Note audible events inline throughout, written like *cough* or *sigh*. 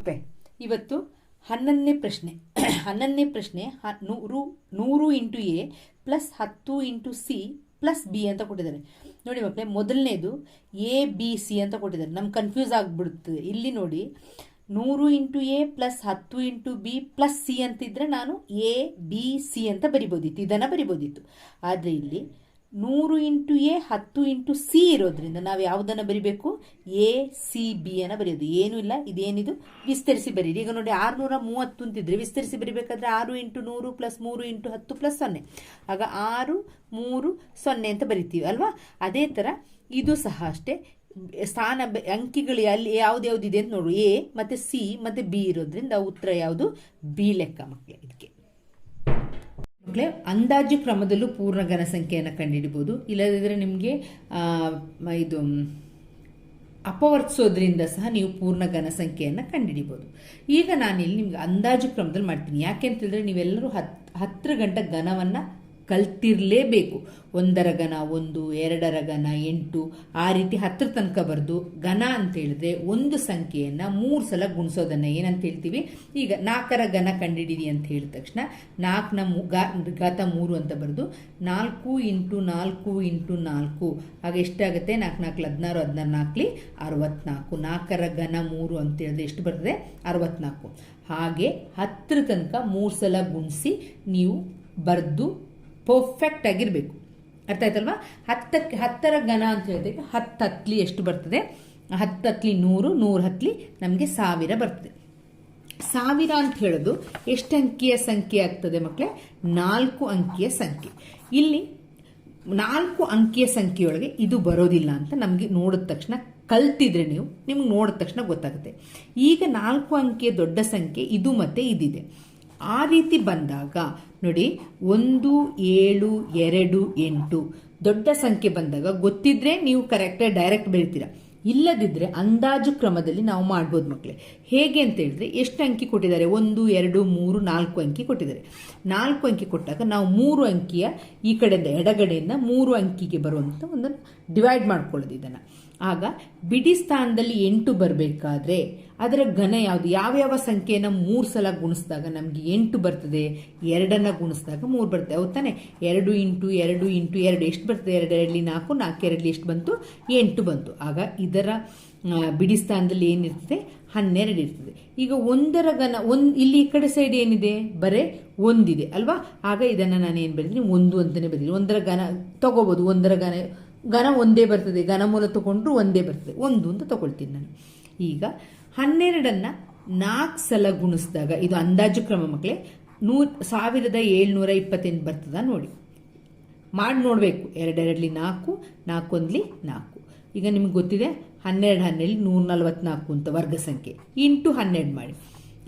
Okay. ಇವತ್ತು ಹನ್ನೊಂದನೇ ಪ್ರಶ್ನೆ. *coughs* ಹನ್ನೊಂದನೇ ಪ್ರಶ್ನೆ, ಹ, ನೂರು ನೂರು ಇಂಟು ಎ ಪ್ಲಸ್ ಹತ್ತು ಇಂಟು ಸಿ ಪ್ಲಸ್ ಬಿ ಅಂತ ಕೊಟ್ಟಿದ್ದಾರೆ. ನೋಡಿ ಮಕ್ಕಳೇ, ಮೊದಲನೇದು ಎ, ಬಿ, ಸಿ ಅಂತ ಕೊಟ್ಟಿದ್ದಾರೆ. ನಮ್ಗೆ ಕನ್ಫ್ಯೂಸ್ ಆಗಿಬಿಡುತ್ತದೆ ಇಲ್ಲಿ ನೋಡಿ, ನೂರು ಇಂಟು ಎ ಪ್ಲಸ್ ಹತ್ತು ಇಂಟು ಬಿ ಪ್ಲಸ್ ಸಿ ಅಂತಿದ್ರೆ ನಾನು ಎ, ಬಿ, ಸಿ ಅಂತ ಬರಿಬೋದಿತ್ತು. ಇದನ್ನು ಬರಿಬೋದಿತ್ತು. ಆದರೆ ಇಲ್ಲಿ ನೂರು ಇಂಟು ಎ, ಹತ್ತು ಇಂಟು ಸಿ ಇರೋದ್ರಿಂದ ನಾವು ಯಾವುದನ್ನು ಬರಿಬೇಕು? ಎ, ಸಿ, ಬಿ ಅನ್ನು ಬರೆಯೋದು. ಏನೂ ಇಲ್ಲ, ಇದೇನಿದು? ವಿಸ್ತರಿಸಿ ಬರೀರಿ. ಈಗ ನೋಡಿ ಆರುನೂರ ಮೂವತ್ತು ಅಂತಿದ್ರೆ ವಿಸ್ತರಿಸಿ ಬರಿಬೇಕಾದ್ರೆ ಆರು ಇಂಟು ನೂರು ಪ್ಲಸ್ ಮೂರು ಇಂಟು ಹತ್ತು ಪ್ಲಸ್ ಸೊನ್ನೆ. ಆಗ ಆರು, ಮೂರು, ಸೊನ್ನೆ ಅಂತ ಬರಿತೀವಿ, ಅಲ್ವಾ? ಅದೇ ಥರ ಇದು ಸಹ ಅಷ್ಟೇ. ಸ್ಥಾನ ಅಂಕಿಗಳು ಅಲ್ಲಿ ಯಾವ್ದು ಯಾವ್ದು ಇದೆ ಅಂತ ನೋಡು. ಎ ಮತ್ತು ಸಿ ಮತ್ತು ಬಿ ಇರೋದ್ರಿಂದ ಉತ್ತರ ಯಾವುದು? ಬಿ ಲೆಕ್ಕ ಮಕ್ಕಳಿಗೆ ಇದಕ್ಕೆ ಮಕ್ಕಳೇ, ಅಂದಾಜು ಕ್ರಮದಲ್ಲೂ ಪೂರ್ಣ ಘನ ಸಂಖ್ಯೆಯನ್ನು ಕಂಡುಹಿಡಿಬೋದು ಇಲ್ಲದಿದ್ದರೆ ನಿಮಗೆ ಇದು ಅಪವರ್ತಿಸೋದ್ರಿಂದ ಸಹ ನೀವು ಪೂರ್ಣ ಘನ ಸಂಖ್ಯೆಯನ್ನು ಕಂಡುಹಿಡಿಬೋದು ಈಗ ನಾನಿಲ್ಲಿ ನಿಮ್ಗೆ ಅಂದಾಜು ಕ್ರಮದಲ್ಲಿ ಮಾಡ್ತೀನಿ. ಯಾಕೆ ಅಂತಂದರೆ ನೀವೆಲ್ಲರೂ ಹತ್ತು ಹತ್ತರ ಗಂಟೆ ಘನವನ್ನು ಕಲ್ತಿರಲೇಬೇಕು. ಒಂದರ ಘನ, ಒಂದು, ಎರಡರ ಘನ, ಎಂಟು, ಆ ರೀತಿ ಹತ್ತರ ತನಕ ಬರೆದು ಘನ ಅಂತ ಹೇಳಿದ್ರೆ ಒಂದು ಸಂಖ್ಯೆಯನ್ನು ಮೂರು ಸಲ ಗುಣಿಸೋದನ್ನು ಏನಂತ ಹೇಳ್ತೀವಿ? ಈಗ ನಾಲ್ಕರ ಘನ ಕಂಡಿಡಿದಿ ಅಂತ ಹೇಳಿದ ತಕ್ಷಣ ನಾಲ್ಕನ ಮೂ ಘಾತ ಮೂರು ಅಂತ ಬರೆದು ನಾಲ್ಕು ಇಂಟು ನಾಲ್ಕು ಇಂಟು ನಾಲ್ಕು. ಆಗ ಎಷ್ಟಾಗುತ್ತೆ? ನಾಲ್ಕು ನಾಲ್ಕು, ಹದಿನಾರು ಹದಿನಾರು, ನಾಲ್ಕಲಿ ಅರವತ್ನಾಲ್ಕು. ನಾಲ್ಕರ ಘನ ಮೂರು ಅಂತ ಹೇಳಿದ್ರೆ ಎಷ್ಟು ಬರ್ತದೆ? ಅರವತ್ನಾಲ್ಕು. ಹಾಗೆ ಹತ್ತರ ತನಕ ಮೂರು ಸಲ ಗುಣಿಸಿ ನೀವು ಬರೆದು ಪರ್ಫೆಕ್ಟ್ ಆಗಿರಬೇಕು. ಅರ್ಥ ಆಯ್ತಲ್ವಾ? ಹತ್ತಕ್ಕೆ, ಹತ್ತರ ಘನ ಅಂತ ಹೇಳಿದಾಗ ಹತ್ತು ಹತ್ಲಿ ಎಷ್ಟು ಬರ್ತದೆ? ಹತ್ತು ಹತ್ಲಿ ನೂರು ನೂರು ಹತ್ಲಿ ನಮಗೆ ಸಾವಿರ ಬರ್ತದೆ. ಸಾವಿರ ಅಂತ ಹೇಳೋದು ಎಷ್ಟು ಅಂಕಿಯ ಸಂಖ್ಯೆ ಆಗ್ತದೆ ಮಕ್ಕಳೇ ನಾಲ್ಕು ಅಂಕಿಯ ಸಂಖ್ಯೆ. ಇಲ್ಲಿ ನಾಲ್ಕು ಅಂಕಿಯ ಸಂಖ್ಯೆಯೊಳಗೆ ಇದು ಬರೋದಿಲ್ಲ ಅಂತ ನಮಗೆ ನೋಡಿದ ತಕ್ಷಣ ಕಲ್ತಿದ್ರೆ ನೀವು, ನಿಮ್ಗೆ ನೋಡಿದ ತಕ್ಷಣ ಗೊತ್ತಾಗುತ್ತೆ. ಈಗ ನಾಲ್ಕು ಅಂಕಿಯ ದೊಡ್ಡ ಸಂಖ್ಯೆ ಇದು ಮತ್ತೆ ಇದಿದೆ. ಆ ರೀತಿ ಬಂದಾಗ ನೋಡಿ, ಒಂದು, ಏಳು, ಎರಡು, ಎಂಟು ದೊಡ್ಡ ಸಂಖ್ಯೆ ಬಂದಾಗ ಗೊತ್ತಿದ್ರೆ ನೀವು ಕರೆಕ್ಟಾಗಿ ಡೈರೆಕ್ಟ್ ಬೆಳಿತೀರಾ ಇಲ್ಲದಿದ್ದರೆ ಅಂದಾಜು ಕ್ರಮದಲ್ಲಿ ನಾವು ಮಾಡ್ಬೋದು ಮಕ್ಕಳೇ ಹೇಗೆ ಅಂತ ಹೇಳಿದ್ರೆ ಎಷ್ಟು ಅಂಕಿ ಕೊಟ್ಟಿದ್ದಾರೆ? ಒಂದು, ಎರಡು, ಮೂರು, ನಾಲ್ಕು ಅಂಕಿ ಕೊಟ್ಟಿದ್ದಾರೆ. ನಾಲ್ಕು ಅಂಕಿ ಕೊಟ್ಟಾಗ ನಾವು ಮೂರು ಅಂಕಿಯ ಈ ಕಡೆಯಿಂದ ಎಡಗಡೆಯಿಂದ ಮೂರು ಅಂಕಿಗೆ ಬರುವಂಥ ಒಂದು ಡಿವೈಡ್ ಮಾಡ್ಕೊಳ್ಳೋದು ಇದನ್ನು. ಆಗ ಬಿಡಿ ಸ್ಥಾನದಲ್ಲಿ ಎಂಟು ಬರಬೇಕಾದ್ರೆ ಅದರ ಘನ ಯಾವುದು? ಯಾವ್ಯಾವ ಸಂಖ್ಯೆಯನ್ನು ಮೂರು ಸಲ ಗುಣಿಸಿದಾಗ ನಮಗೆ ಎಂಟು ಬರ್ತದೆ? ಎರಡನ್ನು ಗುಣಿಸಿದಾಗ ಮೂರು ಬರ್ತದೆ. ಹೌದ್ ತಾನೆ? ಎರಡು ಇಂಟು ಎರಡು ಇಂಟು ಎರಡು ಎಷ್ಟು ಬರ್ತದೆ? ಎರಡು ನಾಲ್ಕು ನಾಲ್ಕು ಎರಡಲಿ ಎಷ್ಟು ಬಂತು? ಎಂಟು ಬಂತು. ಆಗ ಇದರ ಬಿಡಿ ಸ್ಥಾನದಲ್ಲಿ ಏನಿರ್ತದೆ? ಹನ್ನೆರಡು ಇರ್ತದೆ. ಈಗ ಒಂದರ ಘನ, ಒಂದು, ಇಲ್ಲಿ ಈ ಕಡೆ ಸೈಡ್ ಏನಿದೆ? ಬರೇ ಒಂದಿದೆ, ಅಲ್ವಾ? ಆಗ ಇದನ್ನು ನಾನು ಏನು ಬರೀತೀನಿ? ಒಂದು ಅಂತಲೇ ಬರೀತೀನಿ. ಒಂದರ ಘನ, ತಗೋಬೋದು. ಒಂದರ ಘನ ಘನ ಒಂದೇ ಬರ್ತದೆ. ಘನ ಮೂಲ ತಗೊಂಡ್ರು ಒಂದೇ ಬರ್ತದೆ. ಒಂದು ಅಂತ ತಗೊಳ್ತೀನಿ ನಾನು. ಈಗ ಹನ್ನೆರಡನ್ನು ನಾಲ್ಕು ಸಲ ಗುಣಿಸಿದಾಗ, ಇದು ಅಂದಾಜು ಕ್ರಮ ಮಕ್ಕಳೇ ನೂರ್, ಸಾವಿರದ ಏಳ್ನೂರ ಇಪ್ಪತ್ತೆಂಟು ಬರ್ತದ ನೋಡಿ. ಮಾಡಿ ನೋಡಬೇಕು. ಎರಡೆರಡಲಿ ನಾಲ್ಕು ನಾಲ್ಕೊಂದ್ಲಿ ನಾಲ್ಕು ಈಗ ನಿಮ್ಗೆ ಗೊತ್ತಿದೆ, ಹನ್ನೆರಡು ಹನ್ನೆರಡು ನೂರ ನಲ್ವತ್ನಾಲ್ಕು ಅಂತ ವರ್ಗ ಸಂಖ್ಯೆ ಇಂಟು ಹನ್ನೆರಡು ಮಾಡಿ.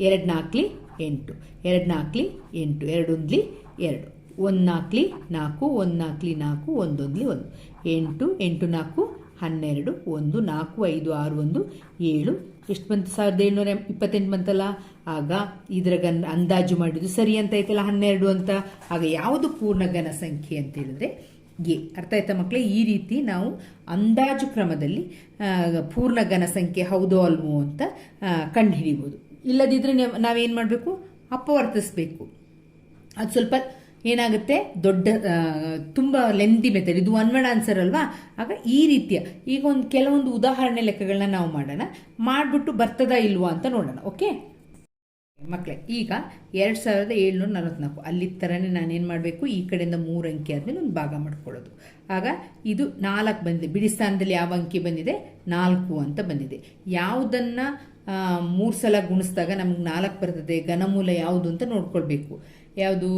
ಎರಡು ನಾಲ್ಕಲಿ ಎಂಟು. ಎರಡು ನಾಲ್ಕಲಿ ಎಂಟು. ಎರಡೊಂದ್ಲಿ ಎರಡು. ಒಂದು ನಾಲ್ಕಲಿ ನಾಲ್ಕು ಒಂದು ನಾಲ್ಕಲಿ ನಾಲ್ಕು ಒಂದೊಂದ್ಲಿ ಒಂದು. ಎಂಟು ಎಂಟು ನಾಲ್ಕು ಹನ್ನೆರಡು, ಒಂದು, ನಾಲ್ಕು, ಐದು, ಆರು, ಒಂದು, ಏಳು. ಎಷ್ಟು ಬಂತು? ಸಾವಿರದ ಏಳ್ನೂರ ಇಪ್ಪತ್ತೆಂಟು ಬಂತಲ್ಲ? ಆಗ ಇದರ ಗನ್ ಅಂದಾಜು ಮಾಡಿದ್ದು ಸರಿ ಅಂತ ಐತಲ್ಲ ಹನ್ನೆರಡು ಅಂತ. ಆಗ ಯಾವುದು ಪೂರ್ಣ ಘನ ಸಂಖ್ಯೆ ಅಂತ ಹೇಳಿದ್ರೆ ಎ. ಅರ್ಥ ಆಯ್ತಾ ಮಕ್ಕಳೇ ಈ ರೀತಿ ನಾವು ಅಂದಾಜು ಕ್ರಮದಲ್ಲಿ ಪೂರ್ಣ ಘನ ಸಂಖ್ಯೆ ಹೌದೋ ಅಲ್ವೋ ಅಂತ ಕಂಡುಹಿಡಿಬೋದು ಇಲ್ಲದಿದ್ದರೆ ನಾವ್- ನಾವೇನು ಮಾಡಬೇಕು? ಅಪವರ್ತಿಸ್ಬೇಕು. ಅದು ಸ್ವಲ್ಪ ಏನಾಗುತ್ತೆ? ದೊಡ್ಡ ತುಂಬ ಲೆಂದಿ ಮೆಥಡ್ ಇದು ಒನ್ ವರ್ಡ್ ಆನ್ಸರ್ ಅಲ್ವಾ? ಆಗ ಈ ರೀತಿಯ, ಈಗ ಒಂದು ಕೆಲವೊಂದು ಉದಾಹರಣೆ ಲೆಕ್ಕಗಳನ್ನ ನಾವು ಮಾಡೋಣ. ಮಾಡಿಬಿಟ್ಟು ಬರ್ತದಾ ಇಲ್ವಾ ಅಂತ ನೋಡೋಣ, ಓಕೆ? ಮಕ್ಕಳೇ ಈಗ ಎರಡು ಸಾವಿರದ ಏಳ್ನೂರ ನಲವತ್ನಾಲ್ಕು. ಅಲ್ಲಿ ಥರನೇ ನಾನೇನು ಮಾಡಬೇಕು? ಈ ಕಡೆಯಿಂದ ಮೂರು ಅಂಕಿ ಆದಮೇಲೆ ಒಂದು ಭಾಗ ಮಾಡ್ಕೊಳ್ಳೋದು. ಆಗ ಇದು ನಾಲ್ಕು ಬಂದಿದೆ. ಬಿಡಿ ಸ್ಥಾನದಲ್ಲಿ ಯಾವ ಅಂಕಿ ಬಂದಿದೆ? ನಾಲ್ಕು ಅಂತ ಬಂದಿದೆ. ಯಾವುದನ್ನು ಮೂರು ಸಲ ಗುಣಿಸಿದಾಗ ನಮ್ಗೆ ನಾಲ್ಕು ಬರ್ತದೆ. ಘನಮೂಲ ಯಾವುದು ಅಂತ ನೋಡ್ಕೊಳ್ಬೇಕು. ಯಾವುದು?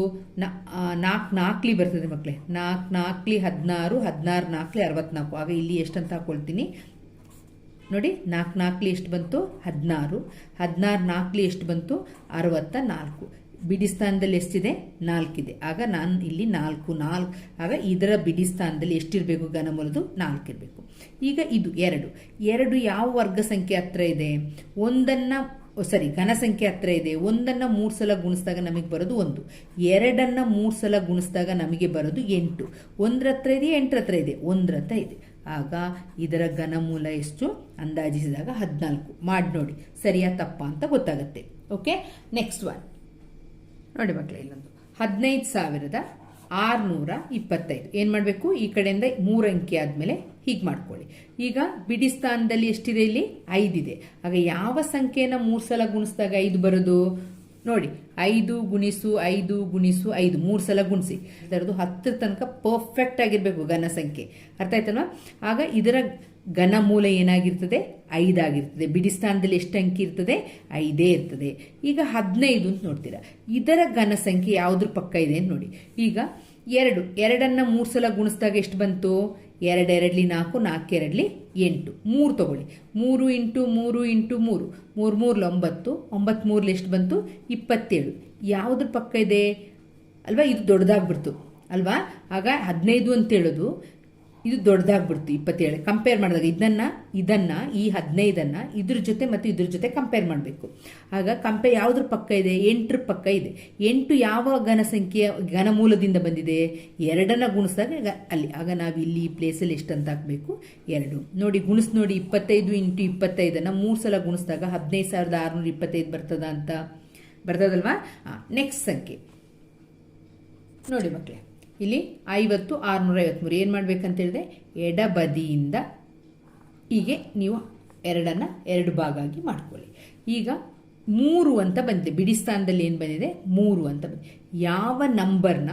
ನಾಲ್ಕು ನಾಲ್ಕಲಿ ಬರ್ತದೆ ಮಕ್ಕಳೇ ನಾಲ್ಕು ನಾಲ್ಕಲಿ ಹದಿನಾರು ಹದಿನಾರು ನಾಲ್ಕಲಿ ಅರವತ್ನಾಲ್ಕು. ಆಗ ಇಲ್ಲಿ ಎಷ್ಟಂತ ಹಾಕೊಳ್ತೀನಿ. ನೋಡಿ ನಾಲ್ಕು ನಾಲ್ಕಲಿ ಎಷ್ಟು ಬಂತು? ಹದಿನಾರು. ಹದಿನಾರು ನಾಲ್ಕಲಿ ಎಷ್ಟು ಬಂತು? ಅರವತ್ತ ನಾಲ್ಕು. ಬಿಡಿ ಸ್ಥಾನದಲ್ಲಿ ಎಷ್ಟಿದೆ? ನಾಲ್ಕಿದೆ. ಆಗ ನಾನು ಇಲ್ಲಿ ನಾಲ್ಕು ನಾಲ್ಕು. ಆಗ ಇದರ ಬಿಡಿ ಸ್ಥಾನದಲ್ಲಿ ಎಷ್ಟಿರಬೇಕು ಘನಮೂಲದು ನಾಲ್ಕು ಇರಬೇಕು ಈಗ ಇದು ಎರಡು. ಎರಡು ಯಾವ ವರ್ಗ ಸಂಖ್ಯೆ ಹತ್ರ ಇದೆ? ಒಂದನ್ನು ಸರಿ ಘನ ಸಂಖ್ಯೆ ಹತ್ರ ಇದೆ. ಒಂದನ್ನು ಮೂರು ಸಲ ಗುಣಿಸಿದಾಗ ನಮಗೆ ಬರೋದು ಒಂದು. ಎರಡನ್ನು ಮೂರು ಸಲ ಗುಣಿಸಿದಾಗ ನಮಗೆ ಬರೋದು ಎಂಟು. ಒಂದ್ರ ಹತ್ರ ಇದೆ, ಎಂಟರ ಹತ್ರ ಇದೆ. ಒಂದ್ರ ಹತ್ರ ಇದೆ. ಆಗ ಇದರ ಘನಮೂಲ ಎಷ್ಟು? ಅಂದಾಜಿಸಿದಾಗ ಹದಿನಾಲ್ಕು. ಮಾಡಿ ನೋಡಿ. ಸರಿಯಾ ತಪ್ಪ ಅಂತ ಗೊತ್ತಾಗುತ್ತೆ. ಓಕೆ? ನೆಕ್ಸ್ಟ್ ಒನ್ ನೋಡಿ ಮಕ್ಕಳು ಇಲ್ಲೊಂದು ಹದಿನೈದು ಸಾವಿರದ ಆರುನೂರ ಇಪ್ಪತ್ತೈದು. ಏನು ಮಾಡಬೇಕು? ಈ ಕಡೆಯಿಂದ ಮೂರು ಅಂಕಿ ಆದಮೇಲೆ ಹೀಗೆ ಮಾಡ್ಕೊಳ್ಳಿ. ಈಗ ಬಿಡಿ ಸ್ಥಾನದಲ್ಲಿ ಎಷ್ಟಿದೆ ಇಲ್ಲಿ? ಐದಿದೆ. ಆಗ ಯಾವ ಸಂಖ್ಯೆನ ಮೂರು ಸಲ ಗುಣಿಸಿದಾಗ ಐದು ಬರೋದು? ನೋಡಿ, ಐದು ಗುಣಿಸು ಐದು ಗುಣಿಸು, ಐದು. ಮೂರು ಸಲ ಗುಣಿಸಿ. ಅದರದು ಹತ್ತರ ತನಕ ಪರ್ಫೆಕ್ಟ್ ಆಗಿರಬೇಕು ಘನ ಸಂಖ್ಯೆ. ಅರ್ಥ ಆಯ್ತಲ್ವಾ? ಆಗ ಇದರ ಘನ ಮೂಲ ಏನಾಗಿರ್ತದೆ? ಐದಾಗಿರ್ತದೆ. ಬಿಡಿ ಸ್ಥಾನದಲ್ಲಿ ಎಷ್ಟು ಅಂಕಿ ಇರ್ತದೆ? ಐದೇ ಇರ್ತದೆ. ಈಗ ಹದಿನೈದು ಅಂತ ನೋಡ್ತೀರಾ. ಇದರ ಘನ ಸಂಖ್ಯೆ ಯಾವುದ್ರ ಪಕ್ಕ ಇದೆ ನೋಡಿ. ಈಗ ಎರಡು. ಎರಡನ್ನು ಮೂರು ಸಲ ಗುಣಿಸಿದಾಗ ಎಷ್ಟು ಬಂತು? ಎರಡು ಎರಡ್ಲಿ ನಾಲ್ಕು ನಾಲ್ಕು ಎರಡ್ಲಿ ಎಂಟು. ಮೂರು ತಗೊಳ್ಳಿ. ಮೂರು ಇಂಟು ಮೂರು ಇಂಟು ಮೂರು. ಮೂರು ಮೂರ್ಲಿ ಒಂಬತ್ತು. ಒಂಬತ್ತು ಮೂರ್ಲಿ ಎಷ್ಟು ಬಂತು? ಇಪ್ಪತ್ತೇಳು. ಯಾವುದ್ರ ಪಕ್ಕ ಇದೆ? ಅಲ್ವಾ? ಇದು ದೊಡ್ಡದಾಗ್ಬಿಡ್ತು. ಅಲ್ವಾ? ಆಗ ಹದಿನೈದು ಅಂತ ಹೇಳೋದು. ಇದು ದೊಡ್ಡದಾಗ್ಬಿಡ್ತು ಇಪ್ಪತ್ತೇಳು. ಕಂಪೇರ್ ಮಾಡಿದಾಗ ಇದನ್ನ ಇದನ್ನ, ಈ ಹದಿನೈದನ್ನ ಇದ್ರ ಜೊತೆ ಮತ್ತು ಇದ್ರ ಜೊತೆ ಕಂಪೇರ್ ಮಾಡಬೇಕು. ಆಗ ಕಂಪೇರ್ ಯಾವುದ್ರ ಪಕ್ಕ ಇದೆ? ಎಂಟ್ರ ಪಕ್ಕ ಇದೆ. ಎಂಟು ಯಾವ ಘನ ಸಂಖ್ಯೆಯ ಘನಮೂಲದಿಂದ ಬಂದಿದೆ? ಎರಡನ್ನ ಗುಣಿಸಿದಾಗ ಅಲ್ಲಿ. ಆಗ ನಾವು ಇಲ್ಲಿ ಈ ಪ್ಲೇಸಲ್ಲಿ ಅಂತ ಹಾಕಬೇಕು? ಎರಡು. ನೋಡಿ, ಗುಣಿಸ್ ನೋಡಿ, ಇಪ್ಪತ್ತೈದು ಇಂಟು ಇಪ್ಪತ್ತೈದನ್ನ ಮೂರು ಸಲ ಗುಣಿಸಿದಾಗ ಹದಿನೈದು ಸಾವಿರದ ಆರುನೂರ ಇಪ್ಪತ್ತೈದು ಬರ್ತದ ಅಂತ. ಬರ್ತದಲ್ವಾ? ನೆಕ್ಸ್ಟ್ ಸಂಖ್ಯೆ. ನೋಡಿ ಮಕ್ಕಳೇ ಇಲ್ಲಿ ಐವತ್ತು ಆರುನೂರ ಐವತ್ತ್ಮೂರು ಏನು ಮಾಡ್ಬೇಕಂತ ಹೇಳಿದ್ರೆ ಎಡಬದಿಯಿಂದ ಹೀಗೆ ನೀವು ಎರಡನ್ನು ಎರಡು ಭಾಗ ಆಗಿ ಮಾಡ್ಕೊಳ್ಳಿ. ಈಗ ಮೂರು ಅಂತ ಬಂದಿದೆ. ಬಿಡಿ ಸ್ಥಾನದಲ್ಲಿ ಏನು ಬಂದಿದೆ? ಮೂರು ಅಂತ ಬಂದಿದೆ. ಯಾವ ನಂಬರ್ನ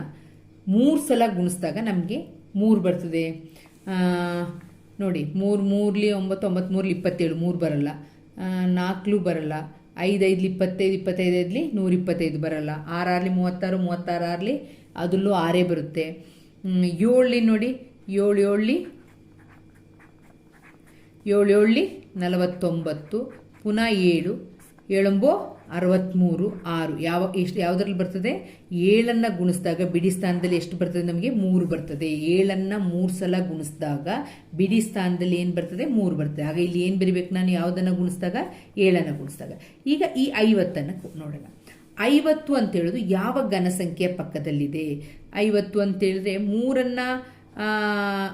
ಮೂರು ಸಲ ಗುಣಿಸಿದಾಗ ನಮಗೆ ಮೂರು ಬರ್ತದೆ? ನೋಡಿ, ಮೂರು, ಮೂರ್ಲಿ ಒಂಬತ್ತು ಒಂಬತ್ತು, ಮೂರ್ಲಿ ಇಪ್ಪತ್ತೇಳು. ಮೂರು ಬರಲ್ಲ. ನಾಲ್ಕು ಬರಲ್ಲ. ಐದೈದು ಇಪ್ಪತ್ತೈದು ಇಪ್ಪತ್ತೈದು ನೂರಿಪ್ಪತ್ತೈದು ಬರಲ್ಲ. ಆರಾರ್ಲಿ ಮೂವತ್ತಾರು ಮೂವತ್ತಾರು, ಆರ್ಲಿ ಅದರಲ್ಲೂ ಆರೇ ಬರುತ್ತೆ. ಏಳ್ಲಿ ನೋಡಿ, ಏಳು ಏಳ್ಲಿ ಏಳು ಏಳ್ಲಿ ನಲವತ್ತೊಂಬತ್ತು, ಪುನಃ ಏಳು, ಏಳಂಬೋ ಅರವತ್ತ್ಮೂರು ಆರು. ಯಾವ, ಎಷ್ಟು, ಯಾವುದರಲ್ಲಿ ಬರ್ತದೆ? ಏಳನ್ನು ಗುಣಿಸಿದಾಗ ಬಿಡಿ ಸ್ಥಾನದಲ್ಲಿ ಎಷ್ಟು ಬರ್ತದೆ ನಮಗೆ? ಮೂರು ಬರ್ತದೆ. ಏಳನ್ನು ಮೂರು ಸಲ ಗುಣಿಸಿದಾಗ ಬಿಡಿ ಸ್ಥಾನದಲ್ಲಿ ಏನು ಬರ್ತದೆ? ಮೂರು ಬರ್ತದೆ. ಆಗ ಇಲ್ಲಿ ಏನು ಬರಿಬೇಕು ನಾನು? ಯಾವುದನ್ನು ಗುಣಿಸಿದಾಗ? ಏಳನ್ನು ಗುಣಿಸಿದಾಗ. ಈಗ ಈ ಐವತ್ತನ್ನು ನೋಡೋಣ. ಐವತ್ತು ಅಂತ ಹೇಳೋದು ಯಾವ ಘನ ಸಂಖ್ಯೆಯ ಪಕ್ಕದಲ್ಲಿದೆ? ಐವತ್ತು ಅಂತ ಹೇಳಿದ್ರೆ ಮೂರನ್ನು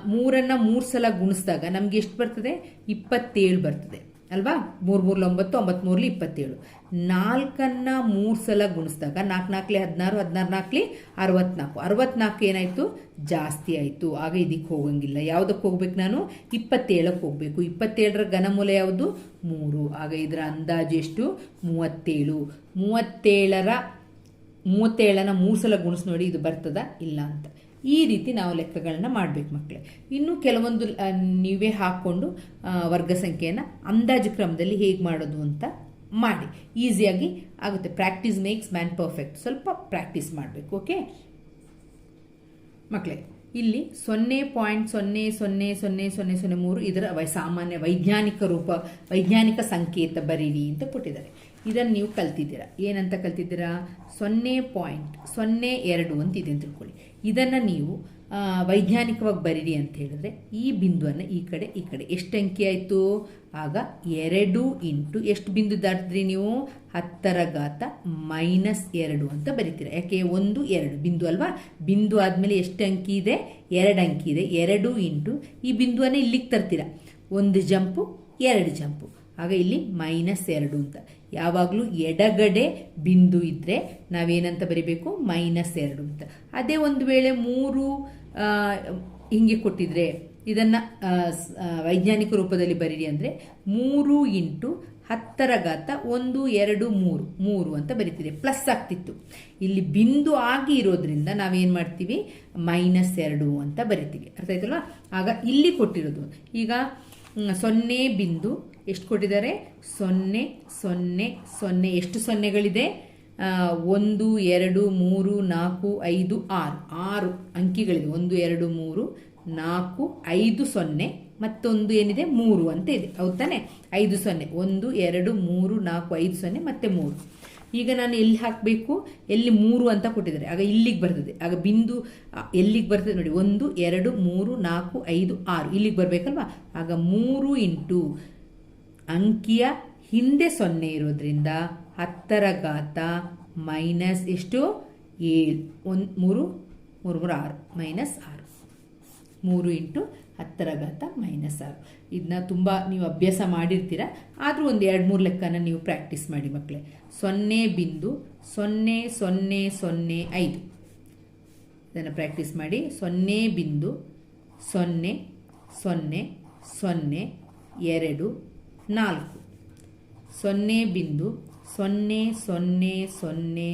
ಮೂರನ್ನ ಮೂರು ಸಲ ಗುಣಿಸಿದಾಗ ನಮಗೆ ಎಷ್ಟು ಬರ್ತದೆ? ಇಪ್ಪತ್ತೇಳು ಬರ್ತದೆ. ಅಲ್ವಾ? ಮೂರು ಮೂರಲ್ಲಿ ಒಂಬತ್ತು ಒಂಬತ್ತು ಇಪ್ಪತ್ತೇಳು. ನಾಲ್ಕನ್ನು ಮೂರು ಸಲ ಗುಣಿಸಿದಾಗ ನಾಲ್ಕು ನಾಲ್ಕಲಿ ಹದಿನಾರು ಹದಿನಾರು ನಾಲ್ಕಲಿ ಅರವತ್ನಾಲ್ಕು ಅರವತ್ನಾಲ್ಕು ಏನಾಯಿತು? ಜಾಸ್ತಿ ಆಯಿತು. ಆಗ ಇದಕ್ಕೆ ಹೋಗಂಗಿಲ್ಲ. ಯಾವುದಕ್ಕೆ ಹೋಗ್ಬೇಕು ನಾನು? ಇಪ್ಪತ್ತೇಳಕ್ಕೆ ಹೋಗಬೇಕು. ಇಪ್ಪತ್ತೇಳರ ಘನಮೂಲ ಯಾವುದು? ಮೂರು. ಆಗ ಇದರ ಅಂದಾಜು ಎಷ್ಟು? ಮೂವತ್ತೇಳು. ಮೂವತ್ತೇಳರ ಮೂವತ್ತೇಳನ ಮೂರು ಸಲ ಗುಣಿಸಿ ನೋಡಿ ಇದು ಬರ್ತದ? ಇಲ್ಲ ಅಂತ. ಈ ರೀತಿ ನಾವು ಲೆಕ್ಕಗಳನ್ನ ಮಾಡಬೇಕು ಮಕ್ಕಳೇ ಇನ್ನು ಕೆಲವೊಂದು ನೀವೇ ಹಾಕ್ಕೊಂಡು ಆ, ವರ್ಗ ಸಂಖ್ಯೆಯನ್ನು ಅಂದಾಜು ಕ್ರಮದಲ್ಲಿ ಹೇಗೆ ಮಾಡೋದು ಅಂತ ಮಾಡಿ. ಈಸಿಯಾಗಿ ಆಗುತ್ತೆ. ಪ್ರಾಕ್ಟೀಸ್ ಮೇಕ್ಸ್ ಮ್ಯಾನ್ ಪರ್ಫೆಕ್ಟ್ ಸ್ವಲ್ಪ ಪ್ರಾಕ್ಟೀಸ್ ಮಾಡಬೇಕು ಓಕೆ? ಮಕ್ಕಳೇ ಇಲ್ಲಿ ಸೊನ್ನೆ ಪಾಯಿಂಟ್ ಸೊನ್ನೆ ಸೊನ್ನೆ ಸೊನ್ನೆ ಸೊನ್ನೆ ಸೊನ್ನೆ ಮೂರು ಇದರ ಸಾಮಾನ್ಯ ವೈಜ್ಞಾನಿಕ ರೂಪ ವೈಜ್ಞಾನಿಕ ಸಂಕೇತ ಬರೀರಿ ಅಂತ ಕೊಟ್ಟಿದ್ದಾರೆ. ಇದನ್ನು ನೀವು ಕಲ್ತಿದ್ದೀರಾ? ಏನಂತ ಕಲ್ತಿದ್ದೀರಾ? ಸೊನ್ನೆ ಪಾಯಿಂಟ್ ಸೊನ್ನೆ ಎರಡು ಅಂತ ಇದೆ ಅಂತ ತಿಳ್ಕೊಳ್ಳಿ. ಇದನ್ನು ನೀವು ವೈಜ್ಞಾನಿಕವಾಗಿ ಬರೀರಿ ಅಂತ ಹೇಳಿದ್ರೆ, ಈ ಬಿಂದುವನ್ನು ಈ ಕಡೆ ಈ ಕಡೆ. ಎಷ್ಟು ಅಂಕಿ ಆಯಿತು? ಆಗ ಎರಡು ಇಂಟು ಎಷ್ಟು ಬಿಂದು ದಾಟಿದ್ರಿ ನೀವು? ಹತ್ತರ ಘಾತ ಮೈನಸ್ ಎರಡು ಅಂತ ಬರಿತೀರ. ಯಾಕೆ? ಒಂದು, ಎರಡು. ಬಿಂದು ಅಲ್ವಾ? ಬಿಂದು ಆದಮೇಲೆ ಎಷ್ಟು ಅಂಕಿ ಇದೆ? ಎರಡು ಅಂಕಿ ಇದೆ. ಎರಡು ಇಂಟು ಈ ಬಿಂದುವನ್ನು ಇಲ್ಲಿಗೆ ತರ್ತೀರ. ಒಂದು ಜಂಪು, ಎರಡು ಜಂಪು. ಆಗ ಇಲ್ಲಿ ಮೈನಸ್ ಎರಡು ಅಂತ. ಯಾವಾಗಲೂ ಎಡಗಡೆ ಬಿಂದು ಇದ್ದರೆ ನಾವೇನಂತ ಬರಿಬೇಕು? ಮೈನಸ್ ಎರಡು ಅಂತ. ಅದೇ ಒಂದು ವೇಳೆ ಮೂರು ಹಿಂಗೆ ಕೊಟ್ಟಿದ್ರೆ, ಇದನ್ನು ವೈಜ್ಞಾನಿಕ ರೂಪದಲ್ಲಿ ಬರೀರಿ ಅಂದರೆ ಮೂರು ಇಂಟು ಹತ್ತರ ಘಾತ ಒಂದು, ಎರಡು, ಮೂರು ಮೂರು ಅಂತ ಬರಿತೀರಿ. ಪ್ಲಸ್ ಆಗ್ತಿತ್ತು. ಇಲ್ಲಿ ಬಿಂದು ಆಗಿ ಇರೋದ್ರಿಂದ ನಾವೇನು ಮಾಡ್ತೀವಿ? ಮೈನಸ್ ಎರಡು ಅಂತ ಬರಿತೀವಿ. ಅರ್ಥ ಆಯ್ತಲ್ವಾ? ಆಗ ಇಲ್ಲಿ ಕೊಟ್ಟಿರೋದು. ಈಗ ಸೊನ್ನೆ ಬಿಂದು ಎಷ್ಟು ಕೊಟ್ಟಿದ್ದಾರೆ? ಸೊನ್ನೆ ಸೊನ್ನೆ ಸೊನ್ನೆ. ಎಷ್ಟು ಸೊನ್ನೆಗಳಿದೆ? ಒಂದು, ಎರಡು, ಮೂರು, ನಾಲ್ಕು, ಐದು, ಆರು. ಆರು ಅಂಕಿಗಳಿದೆ. ಒಂದು, ಎರಡು, ಮೂರು, ನಾಲ್ಕು, ಐದು ಸೊನ್ನೆ. ಮತ್ತೊಂದು ಏನಿದೆ? ಮೂರು ಅಂತ ಇದೆ. ಹೌದು ತಾನೆ? ಐದು ಸೊನ್ನೆ. ಒಂದು, ಎರಡು, ಮೂರು, ನಾಲ್ಕು, ಐದು ಸೊನ್ನೆ, ಮತ್ತೆ ಮೂರು. ಈಗ ನಾನು ಎಲ್ಲಿ ಹಾಕಬೇಕು? ಎಲ್ಲಿ ಮೂರು ಅಂತ ಕೊಟ್ಟಿದ್ದಾರೆ. ಆಗ ಇಲ್ಲಿಗೆ ಬರ್ತದೆ. ಆಗ ಬಿಂದು ಎಲ್ಲಿಗೆ ಬರ್ತದೆ ನೋಡಿ. ಒಂದು, ಎರಡು, ಮೂರು, ನಾಲ್ಕು, ಐದು, ಆರು. ಇಲ್ಲಿಗೆ ಬರಬೇಕಲ್ವಾ? ಆಗ ಮೂರು ಇಂಟು ಅಂಕಿಯ ಹಿಂದೆ ಸೊನ್ನೆ ಇರೋದ್ರಿಂದ ಹತ್ತರ ಘಾತ ಮೈನಸ್ ಎಷ್ಟು? ಏಳು. ಒಂದು, ಮೂರು ಮೂರು ಮೂರು ಆರು. ಮೈನಸ್ ಆರು. ಮೂರು ಇಂಟು ಹತ್ತರ ಘಾತ ಮೈನಸ್ ಆರು. ಇದನ್ನ ತುಂಬ ನೀವು ಅಭ್ಯಾಸ ಮಾಡಿರ್ತೀರ. ಆದರೂ ಒಂದು ಎರಡು, ಮೂರು ಲೆಕ್ಕನ ನೀವು ಪ್ರಾಕ್ಟೀಸ್ ಮಾಡಿ ಮಕ್ಕಳೇ ಸೊನ್ನೆ ಬಿಂದು ಸೊನ್ನೆ ಸೊನ್ನೆ ಸೊನ್ನೆ, ಐದು. ಇದನ್ನು ಪ್ರಾಕ್ಟೀಸ್ ಮಾಡಿ. ಸೊನ್ನೆ ಬಿಂದು ಸೊನ್ನೆ ಸೊನ್ನೆ ಸೊನ್ನೆ, ಎರಡು ನಾಲ್ಕು. ಸೊನ್ನೆ ಬಿಂದು ಸೊನ್ನೆ ಸೊನ್ನೆ ಸೊನ್ನೆ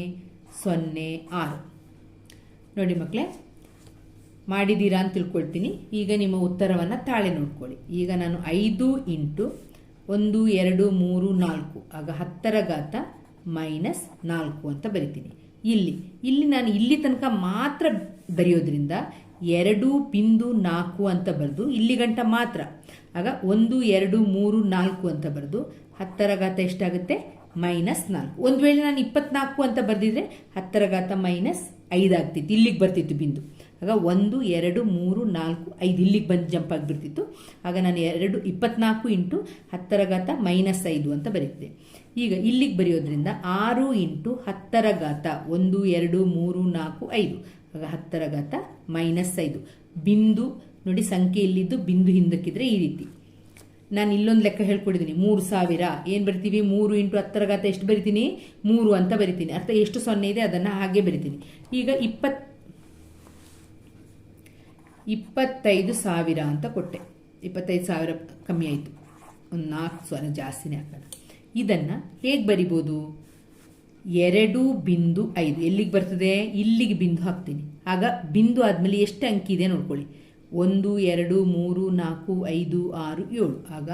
ಸೊನ್ನೆ ಆರು. ನೋಡಿ ಮಕ್ಕಳೇ, ಮಾಡಿದ್ದೀರಾ ಅಂತ ತಿಳ್ಕೊಳ್ತೀನಿ. ಈಗ ನಿಮ್ಮ ಉತ್ತರವನ್ನು ತಾಳೆ ನೋಡ್ಕೊಳ್ಳಿ. ಈಗ ನಾನು ಐದು ಇಂಟು ಒಂದು, ಎರಡು, ಮೂರು, ನಾಲ್ಕು. ಆಗ ಹತ್ತರ ಘಾತ ಮೈನಸ್ ನಾಲ್ಕು ಅಂತ ಬರಿತೀನಿ. ಇಲ್ಲಿ ಇಲ್ಲಿ ನಾನು ಇಲ್ಲಿ ತನಕ ಮಾತ್ರ ಬರೆಯೋದ್ರಿಂದ ಎರಡು ಬಿಂದು ನಾಲ್ಕು ಅಂತ ಬರೆದು ಇಲ್ಲಿ ಗಂಟ ಮಾತ್ರ. ಆಗ ಒಂದು, ಎರಡು, ಮೂರು, ನಾಲ್ಕು ಅಂತ ಬರೆದು ಹತ್ತರ ಘಾತ ಎಷ್ಟಾಗುತ್ತೆ? ಮೈನಸ್ ನಾಲ್ಕು. ಒಂದು ವೇಳೆ ನಾನು ಇಪ್ಪತ್ನಾಲ್ಕು ಅಂತ ಬರೆದಿದ್ರೆ ಹತ್ತರ ಘಾತ ಮೈನಸ್ ಐದಾಗ್ತಿತ್ತು ಇಲ್ಲಿಗೆ ಬರ್ತಿತ್ತು ಬಿಂದು. ಆಗ ಒಂದು, ಎರಡು, ಮೂರು, ನಾಲ್ಕು, ಐದು ಇಲ್ಲಿಗೆ ಬಂದು ಜಂಪ್ ಆಗಿಬಿಡ್ತಿತ್ತು. ಆಗ ನಾನು ಎರಡು, ಇಪ್ಪತ್ನಾಲ್ಕು ಇಂಟು ಹತ್ತರ ಘಾತ ಮೈನಸ್ ಐದು ಅಂತ ಬರೀತಿದ್ದೆ. ಈಗ ಇಲ್ಲಿಗೆ ಬರೆಯೋದ್ರಿಂದ ಆರು ಇಂಟು ಹತ್ತರ ಘಾತ ಒಂದು, ಎರಡು, ಮೂರು, ನಾಲ್ಕು, ಐದು. ಆಗ ಹತ್ತರ ಘಾತ ಮೈನಸ್ ಐದು. ಬಿಂದು ನೋಡಿ ಸಂಖ್ಯೆ ಇಲ್ಲಿದ್ದು ಬಿಂದು ಹಿಂದಕ್ಕಿದ್ರೆ ಈ ರೀತಿ. ನಾನು ಇಲ್ಲೊಂದು ಲೆಕ್ಕ ಹೇಳ್ಕೊಡಿದ್ದೀನಿ ಮೂರು ಸಾವಿರ. ಏನು ಬರಿತೀವಿ? ಮೂರು ಇಂಟು ಹತ್ತರ ಘಾತ ಎಷ್ಟು ಬರಿತೀನಿ? ಮೂರು ಅಂತ ಬರಿತೀನಿ. ಅರ್ಥ ಎಷ್ಟು ಸೊನ್ನೆ ಇದೆ ಅದನ್ನು ಹಾಗೆ ಬರಿತೀನಿ. ಈಗ ಇಪ್ಪತ್ ಇಪ್ಪತ್ತೈದು ಸಾವಿರ ಅಂತ ಕೊಟ್ಟೆ. ಇಪ್ಪತ್ತೈದು ಸಾವಿರ ಕಮ್ಮಿ ಆಯಿತು. ಒಂದು ನಾಲ್ಕು ಸಾವಿರ ಜಾಸ್ತಿನೇ ಹಾಕೋಣ ಇದನ್ನು ಹೇಗೆ ಬರಿಬೋದು? ಎರಡು ಬಿಂದು ಐದು. ಎಲ್ಲಿಗೆ ಬರ್ತದೆ? ಇಲ್ಲಿಗೆ ಬಿಂದು ಹಾಕ್ತೀನಿ. ಆಗ ಬಿಂದು ಆದಮೇಲೆ ಎಷ್ಟು ಅಂಕಿ ಇದೆ ನೋಡ್ಕೊಳ್ಳಿ. ಒಂದು, ಎರಡು, ಮೂರು, ನಾಲ್ಕು, ಐದು, ಆರು, ಏಳು. ಆಗ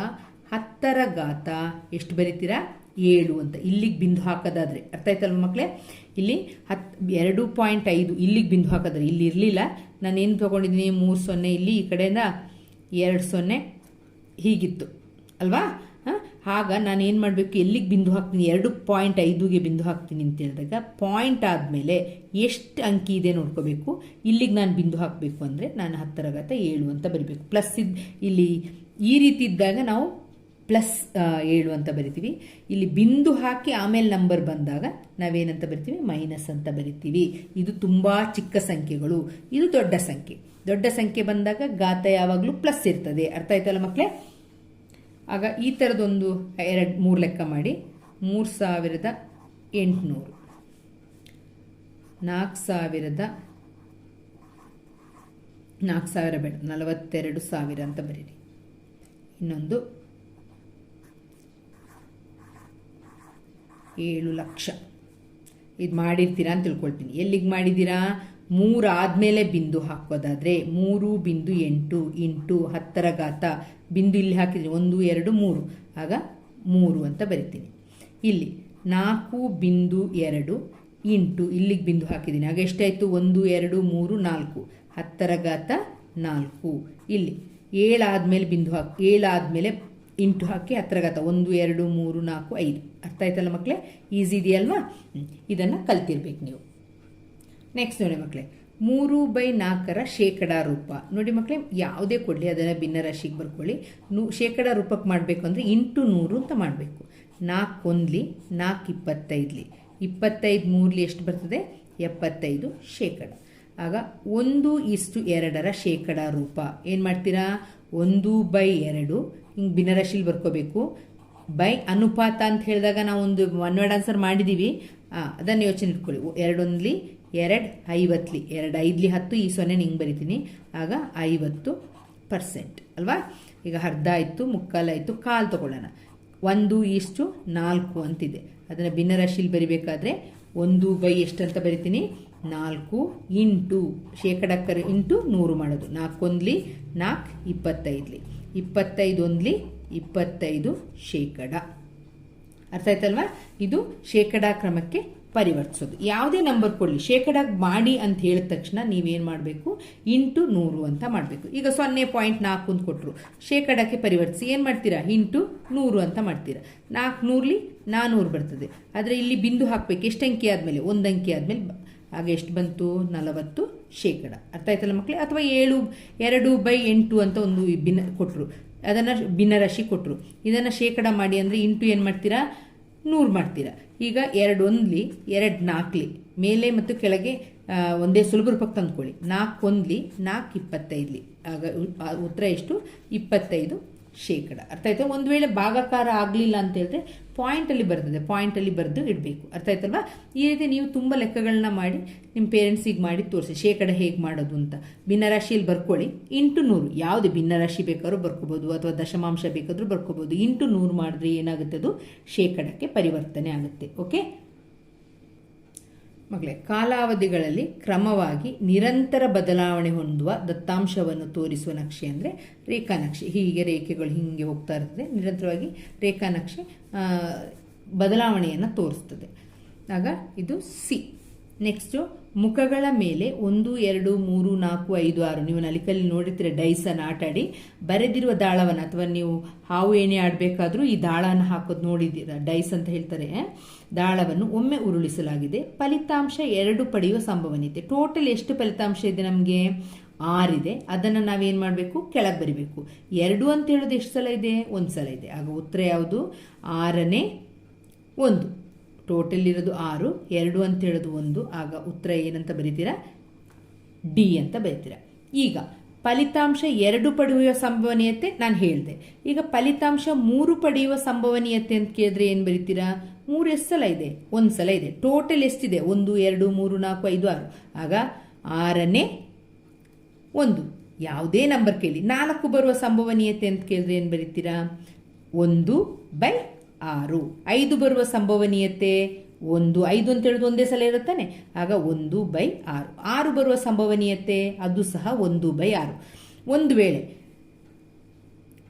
ಹತ್ತರ ಘಾತ ಎಷ್ಟು ಬರೀತೀರಾ? ಏಳು ಅಂತ. ಇಲ್ಲಿಗೆ ಬಿಂದು ಹಾಕೋದಾದರೆ. ಅರ್ಥ ಆಯ್ತಲ್ವ ಮಕ್ಕಳೇ ಇಲ್ಲಿ ಹತ್, ಎರಡು ಪಾಯಿಂಟ್ ಐದು ಇಲ್ಲಿಗೆ ಬಿಂದು ಹಾಕೋದ್ರೆ. ಇಲ್ಲಿ ಇರಲಿಲ್ಲ. ನಾನೇನು ತೊಗೊಂಡಿದ್ದೀನಿ? ಮೂರು ಸೊನ್ನೆ ಇಲ್ಲಿ, ಈ ಕಡೆಯಿಂದ ಎರಡು ಸೊನ್ನೆ ಹೀಗಿತ್ತು. ಅಲ್ವಾ? ಆಗ ನಾನು ಏನು ಮಾಡಬೇಕು? ಎಲ್ಲಿಗೆ ಬಿಂದು ಹಾಕ್ತೀನಿ? ಎರಡು ಪಾಯಿಂಟ್ ಐದುಗೆ ಬಿಂದು ಹಾಕ್ತೀನಿ ಅಂತ ಹೇಳಿದಾಗ, ಪಾಯಿಂಟ್ ಆದಮೇಲೆ ಎಷ್ಟು ಅಂಕಿ ಇದೆ ನೋಡ್ಕೋಬೇಕು? ಇಲ್ಲಿಗೆ ನಾನು ಬಿಂದು ಹಾಕಬೇಕು ಅಂದರೆ ನಾನು ಹತ್ತರ ಘಾತ ಏಳು ಅಂತ ಬರಿಬೇಕು. ಪ್ಲಸ್ ಇದ್, ಇಲ್ಲಿ ಈ ರೀತಿ ಇದ್ದಾಗ ನಾವು ಪ್ಲಸ್ ಏಳು ಅಂತ ಬರಿತೀವಿ. ಇಲ್ಲಿ ಬಿಂದು ಹಾಕಿ ಆಮೇಲೆ ನಂಬರ್ ಬಂದಾಗ ನಾವೇನಂತ ಬರಿತೀವಿ? ಮೈನಸ್ ಅಂತ ಬರಿತೀವಿ. ಇದು ತುಂಬ ಚಿಕ್ಕ ಸಂಖ್ಯೆಗಳು. ಇದು ದೊಡ್ಡ ಸಂಖ್ಯೆ. ದೊಡ್ಡ ಸಂಖ್ಯೆ ಬಂದಾಗ ಗಾತ ಯಾವಾಗಲೂ ಪ್ಲಸ್ ಇರ್ತದೆ. ಅರ್ಥ ಆಯ್ತಲ್ಲ ಮಕ್ಕಳೇ ಆಗ ಈ ಥರದೊಂದು ಎರಡು ಮೂರು ಲೆಕ್ಕ ಮಾಡಿ ಮೂರು ಸಾವಿರದ ಎಂಟುನೂರು. ನಾಲ್ಕು ಸಾವಿರದ ನಾಲ್ಕು ಸಾವಿರ ಬೇಡ, ನಲವತ್ತೆರಡು ಸಾವಿರ ಅಂತ ಬರೀರಿ. ಇನ್ನೊಂದು ಏಳು ಲಕ್ಷ. ಇದು ಮಾಡಿರ್ತೀರಾ ಅಂತ ತಿಳ್ಕೊಳ್ತೀನಿ. ಎಲ್ಲಿಗೆ ಮಾಡಿದ್ದೀರಾ? ಮೂರು ಆದಮೇಲೆ ಬಿಂದು ಹಾಕೋದಾದರೆ ಮೂರು ಬಿಂದು ಎಂಟು ಇಂಟು ಹತ್ತರ ಘಾತ ಬಿಂದು ಇಲ್ಲಿ ಹಾಕಿದರೆ ಒಂದು, ಎರಡು, ಮೂರು. ಆಗ ಮೂರು ಅಂತ ಬರಿತೀನಿ. ಇಲ್ಲಿ ನಾಲ್ಕು ಬಿಂದು ಎರಡು ಇಂಟು ಇಲ್ಲಿಗೆ ಬಿಂದು ಹಾಕಿದ್ದೀನಿ. ಆಗ ಎಷ್ಟಾಯಿತು? ಒಂದು, ಎರಡು, ಮೂರು, ನಾಲ್ಕು. ಹತ್ತರ ಘಾತ ನಾಲ್ಕು. ಇಲ್ಲಿ ಏಳಾದಮೇಲೆ ಬಿಂದು ಹಾಕಿ, ಏಳಾದಮೇಲೆ ಇಂಟು ಹಾಕಿ ಹತ್ತರ ಘಾತ. ಒಂದು, ಎರಡು, ಮೂರು, ನಾಲ್ಕು, ಐದು. ಅರ್ಥ ಆಯ್ತಲ್ಲ ಮಕ್ಕಳೇ ಈಸಿ ಇದೆಯಲ್ವಾ? ಇದನ್ನು ಕಲ್ತಿರ್ಬೇಕು ನೀವು. ನೆಕ್ಸ್ಟ್ ನೋಡಿ ಮಕ್ಕಳೇ ಮೂರು ಬೈ ನಾಲ್ಕರ ಶೇಕಡ ರೂಪ. ನೋಡಿ ಮಕ್ಕಳೇ ಯಾವುದೇ ಕೊಡಲಿ, ಅದನ್ನು ಭಿನ್ನರಾಶಿಗೆ ಬರ್ಕೊಳ್ಳಿ. ನೂ, ಶೇಕಡ ರೂಪಕ್ಕೆ ಮಾಡಬೇಕು ಅಂದರೆ ಇಂಟು ನೂರು ಅಂತ ಮಾಡಬೇಕು. ನಾಲ್ಕು ಒಂದ್ಲಿ, ನಾಲ್ಕು ಇಪ್ಪತ್ತೈದ್ಲಿ. ಇಪ್ಪತ್ತೈದು ಮೂರ್ಲಿ ಎಷ್ಟು ಬರ್ತದೆ? ಎಪ್ಪತ್ತೈದು ಶೇಕಡ. ಆಗ ಒಂದು ಇಷ್ಟು ಎರಡರ ಶೇಕಡ ರೂಪ. ಏನು ಮಾಡ್ತೀರಾ? ಒಂದು ಬೈ ಎರಡು. ಹಿಂಗೆ ಭಿನ್ನರಾಶಿಲಿ ಬರ್ಕೋಬೇಕು. ಬೈ ಅನುಪಾತ ಅಂತ ಹೇಳಿದಾಗ ನಾವು ಒಂದು ಒನ್ ವರ್ಡ್ ಆನ್ಸರ್ ಮಾಡಿದ್ದೀವಿ ಅದನ್ನು ಯೋಚನೆ ಇಟ್ಕೊಳ್ಳಿ. ಎರಡೊಂದ್ಲಿ ಎರಡು ಐವತ್ತಲಿ, ಎರಡು ಐದ್ಲಿ ಹತ್ತು, ಈ ಸೊನ್ನೆ ಹಿಂಗೆ ಬರಿತೀನಿ. ಆಗ ಐವತ್ತು ಪರ್ಸೆಂಟ್ ಅಲ್ವಾ? ಈಗ ಅರ್ಧ ಆಯಿತು ಮುಕ್ಕಾಲಾಯಿತು ಕಾಲು ತೊಗೊಳ್ಳೋಣ. ಒಂದು ಇಷ್ಟು ನಾಲ್ಕು ಅಂತಿದೆ. ಅದನ್ನು ಭಿನ್ನರಾಶಿಲಿ ಬರಿಬೇಕಾದ್ರೆ ಒಂದು ಬೈ ಎಷ್ಟು ಅಂತ ಬರಿತೀನಿ. ನಾಲ್ಕು ಇಂಟು ಶೇಕಡಕ್ಕರ ಇಂಟು ನೂರು ಮಾಡೋದು. ನಾಲ್ಕೊಂದ್ಲಿ ನಾಲ್ಕು ಇಪ್ಪತ್ತೈದ್ಲಿ. ಇಪ್ಪತ್ತೈದು ಒಂದ್ಲಿ, ಇಪ್ಪತ್ತೈದು ಶೇಕಡ. ಅರ್ಥ ಆಯ್ತಲ್ವಾ? ಇದು ಶೇಕಡಾ ಕ್ರಮಕ್ಕೆ ಪರಿವರ್ತಿಸೋದು. ಯಾವುದೇ ನಂಬರ್ ಕೊಡಲಿ, ಶೇಕಡ ಮಾಡಿ ಅಂತ ಹೇಳಿದ ತಕ್ಷಣ ನೀವೇನು ಮಾಡಬೇಕು? ಇಂಟು ನೂರು ಅಂತ ಮಾಡಬೇಕು. ಈಗ ಸೊನ್ನೆ ಪಾಯಿಂಟ್ ನಾಲ್ಕು ಅಂತ ಕೊಟ್ಟರು ಶೇಕಡಕ್ಕೆ ಪರಿವರ್ತಿಸಿ, ಏನು ಮಾಡ್ತೀರಾ? ಇಂಟು ನೂರು ಅಂತ ಮಾಡ್ತೀರಾ. ನಾಲ್ಕು ನೂರಲಿ ನಾನ್ನೂರು ಬರ್ತದೆ. ಆದರೆ ಇಲ್ಲಿ ಬಿಂದು ಹಾಕಬೇಕು. ಎಷ್ಟು ಅಂಕಿ ಆದಮೇಲೆ? ಒಂದು ಅಂಕಿ ಆದಮೇಲೆ ಆಗ ಎಷ್ಟು ಬಂತು? ನಲವತ್ತು ಶೇಕಡ. ಅರ್ಥ ಆಯ್ತಲ್ಲ ಮಕ್ಕಳೇ ಅಥವಾ ಏಳು, ಎರಡು ಬೈ ಎಂಟು ಅಂತ ಒಂದು ಬಿನ್ನ ಕೊಟ್ಟರು ಅದನ್ನು ಭಿನ್ನರಾಶಿ ಕೊಟ್ಟರು ಇದನ್ನು ಶೇಕಡ ಮಾಡಿ ಅಂದರೆ ಇಂಟು ಏನು ಮಾಡ್ತೀರಾ? ನೂರು ಮಾಡ್ತೀರಾ. ಈಗ ಎರಡು ಒಂದ್ಲಿ, ಎರಡು ನಾಲ್ಕಲಿ ಮೇಲೆ ಮತ್ತು ಕೆಳಗೆ ಒಂದೇ ಸುಲಭ ರೂಪಕ್ಕೆ ತಂದ್ಕೊಳ್ಳಿ. ನಾಲ್ಕು ಒಂದ್ಲಿ ನಾಲ್ಕು ಇಪ್ಪತ್ತೈದಲಿ. ಆಗ ಉತ್ತರ ಎಷ್ಟು? ಇಪ್ಪತ್ತೈದು. ಶೇಕಡ. ಅರ್ಥ ಆಯ್ತು? ಒಂದು ವೇಳೆ ಭಾಗಾಕಾರ ಆಗಲಿಲ್ಲ ಅಂತ ಹೇಳಿದ್ರೆ ಪಾಯಿಂಟಲ್ಲಿ ಬರ್ತದೆ. ಪಾಯಿಂಟಲ್ಲಿ ಬರೆದು ಇಡಬೇಕು. ಅರ್ಥ ಆಯ್ತಲ್ವಾ? ಈ ರೀತಿ ನೀವು ತುಂಬ ಲೆಕ್ಕಗಳನ್ನ ಮಾಡಿ ನಿಮ್ಮ ಪೇರೆಂಟ್ಸಿಗೆ ಮಾಡಿ ತೋರಿಸಿ. ಶೇಕಡ ಹೇಗೆ ಮಾಡೋದು ಅಂತ. ಭಿನ್ನರಾಶಿಯಲ್ಲಿ ಬರ್ಕೊಳ್ಳಿ. ಇಂಟು ನೂರು. ಯಾವುದೇ ಭಿನ್ನರಾಶಿ ಬೇಕಾದ್ರೂ ಬರ್ಕೋಬೋದು ಅಥವಾ ದಶಮಾಂಶ ಬೇಕಾದರೂ ಬರ್ಕೋಬೋದು. ಇಂಟು ನೂರು ಮಾಡಿದ್ರೆ ಏನಾಗುತ್ತೆ ಅದು? ಶೇಕಡಕ್ಕೆ ಪರಿವರ್ತನೆ ಆಗುತ್ತೆ. ಓಕೆ ಮಗಳೇ ಕಾಲಾವಧಿಗಳಲ್ಲಿ ಕ್ರಮವಾಗಿ ನಿರಂತರ ಬದಲಾವಣೆ ಹೊಂದುವ ದತ್ತಾಂಶವನ್ನು ತೋರಿಸುವ ನಕ್ಷೆ ಅಂದರೆ ರೇಖಾ ನಕ್ಷೆ. ಹೀಗೆ ರೇಖೆಗಳು ಹೀಗೆ ಹೋಗ್ತಾ ಇರ್ತದೆ. ನಿರಂತರವಾಗಿ ರೇಖಾ ನಕ್ಷೆ ಬದಲಾವಣೆಯನ್ನು ತೋರಿಸ್ತದೆ. ಆಗ ಇದು ಸಿ. ನೆಕ್ಸ್ಟು ಮುಖಗಳ ಮೇಲೆ ಒಂದು, ಎರಡು, ಮೂರು, ನಾಲ್ಕು, ಐದು, ಆರು, ನೀವು ನಲಿಕಲ್ಲಿ ನೋಡಿರ್ತೀರ ಡೈಸನ್ನು ಆಟಾಡಿ ಬರೆದಿರುವ ದಾಳವನ್ನು ಅಥವಾ ನೀವು ಹಾವು ಏಣಿ ಆಡಬೇಕಾದ್ರೂ ಈ ದಾಳನ ಹಾಕೋದು ನೋಡಿದ್ದೀರ? ಡೈಸ್ ಅಂತ ಹೇಳ್ತಾರೆ. ದಾಳವನ್ನು ಒಮ್ಮೆ ಉರುಳಿಸಲಾಗಿದೆ. ಫಲಿತಾಂಶ ಎರಡು ಪಡೆಯುವ ಸಂಭವನೀಯತೆ. ಟೋಟಲ್ ಎಷ್ಟು ಫಲಿತಾಂಶ ಇದೆ ನಮಗೆ? ಆರಿದೆ ಅದನ್ನು ನಾವೇನು ಮಾಡಬೇಕು? ಕೆಳಗೆ ಬರಿಬೇಕು. ಎರಡು ಅಂತ ಹೇಳೋದು ಎಷ್ಟು ಸಲ ಇದೆ? ಒಂದು ಸಲ ಇದೆ. ಆಗ ಉತ್ತರ ಯಾವುದು? ಆರನೇ ಒಂದು. ಟೋಟಲ್ ಇರೋದು ಆರು, ಎರಡು ಅಂತ ಹೇಳೋದು ಒಂದು. ಆಗ ಉತ್ತರ ಏನಂತ ಬರೀತೀರಾ? ಡಿ ಅಂತ ಬರೀತೀರಾ. ಈಗ ಫಲಿತಾಂಶ ಎರಡು ಪಡೆಯುವ ಸಂಭವನೀಯತೆ ನಾನು ಹೇಳಿದೆ. ಈಗ ಫಲಿತಾಂಶ ಮೂರು ಪಡೆಯುವ ಸಂಭವನೀಯತೆ ಅಂತ ಕೇಳಿದ್ರೆ ಏನು ಬರೀತೀರಾ? ಮೂರು ಎಷ್ಟು ಸಲ ಇದೆ? ಒಂದು ಸಲ ಇದೆ. ಟೋಟಲ್ ಎಷ್ಟಿದೆ? ಒಂದು, ಎರಡು, ಮೂರು, ನಾಲ್ಕು, ಐದು, ಆರು. ಆಗ ಆರನೇ ಒಂದು. ಯಾವುದೇ ನಂಬರ್ ಕೇಳಿ. ನಾಲ್ಕು ಬರುವ ಸಂಭವನೀಯತೆ ಅಂತ ಕೇಳಿದ್ರೆ ಏನು ಬರೀತೀರಾ? ಒಂದು ಬೈ ಆರು. ಐದು ಬರುವ ಸಂಭವನೀಯತೆ ಒಂದು. ಐದು ಅಂತ ಹೇಳೋದು ಒಂದೇ ಸಲ ಇರುತ್ತಾನೆ. ಆಗ ಒಂದು ಬೈ ಆರು. ಆರು ಬರುವ ಸಂಭವನೀಯತೆ ಅದು ಸಹ ಒಂದು ಬೈ ಆರು. ಒಂದು ವೇಳೆ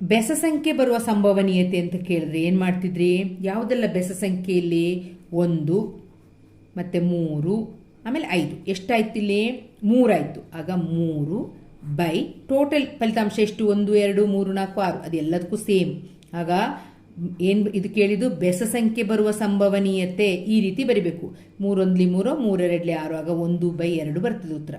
ಬೆಸ ಸಂಖ್ಯೆ ಬರುವ ಸಂಭವನೀಯತೆ ಅಂತ ಕೇಳಿದ್ರೆ ಏನು ಮಾಡ್ತಿದ್ರಿ? ಯಾವುದೆಲ್ಲ ಬೆಸ ಸಂಖ್ಯೆಯಲ್ಲಿ? ಒಂದು, ಮತ್ತು ಮೂರು, ಆಮೇಲೆ ಐದು. ಎಷ್ಟಾಯ್ತು ಇಲ್ಲಿ? ಮೂರಾಯಿತು. ಆಗ ಮೂರು ಬೈ. ಟೋಟಲ್ ಫಲಿತಾಂಶ ಎಷ್ಟು? ಒಂದು, ಎರಡು, ಮೂರು, ನಾಲ್ಕು, ಆರು. ಅದೆಲ್ಲದಕ್ಕೂ ಸೇಮ್. ಆಗ ಏನು ಇದು ಕೇಳಿದ್ದು? ಬೆಸ ಸಂಖ್ಯೆ ಬರುವ ಸಂಭವನೀಯತೆ ಈ ರೀತಿ ಬರಿಬೇಕು. ಮೂರೊಂದ್ಲಿ ಮೂರು, ಮೂರೆರಡ್ಲಿ ಆರು, ಆಗ ಒಂದು ಬೈ ಎರಡು ಬರ್ತದೆ ಉತ್ತರ.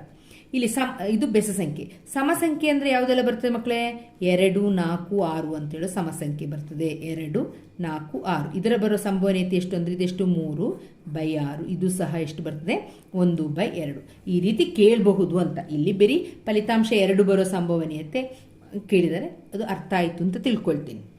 ಇಲ್ಲಿ ಸಮ, ಇದು ಬೆಸ ಸಂಖ್ಯೆ. ಸಮ ಸಂಖ್ಯೆ ಅಂದರೆ ಯಾವುದೆಲ್ಲ ಬರ್ತದೆ ಮಕ್ಕಳೇ ಎರಡು, ನಾಲ್ಕು, ಆರು ಅಂತೇಳಿ ಸಮ ಸಂಖ್ಯೆ ಬರ್ತದೆ. ಎರಡು, ನಾಲ್ಕು, ಆರು. ಇದರ ಬರೋ ಸಂಭವನೀಯತೆ ಎಷ್ಟು ಅಂದರೆ ಇದೆಷ್ಟು? ಮೂರು ಬೈ ಆರು. ಇದು ಸಹ ಎಷ್ಟು ಬರ್ತದೆ? ಒಂದು ಬೈ ಎರಡು. ಈ ರೀತಿ ಕೇಳಬಹುದು ಅಂತ. ಇಲ್ಲಿ ಬರೀ ಫಲಿತಾಂಶ ಎರಡು ಬರೋ ಸಂಭವನೀಯತೆ ಕೇಳಿದರೆ ಅದು ಅರ್ಥ ಆಯಿತು ಅಂತ ತಿಳ್ಕೊಳ್ತೀನಿ.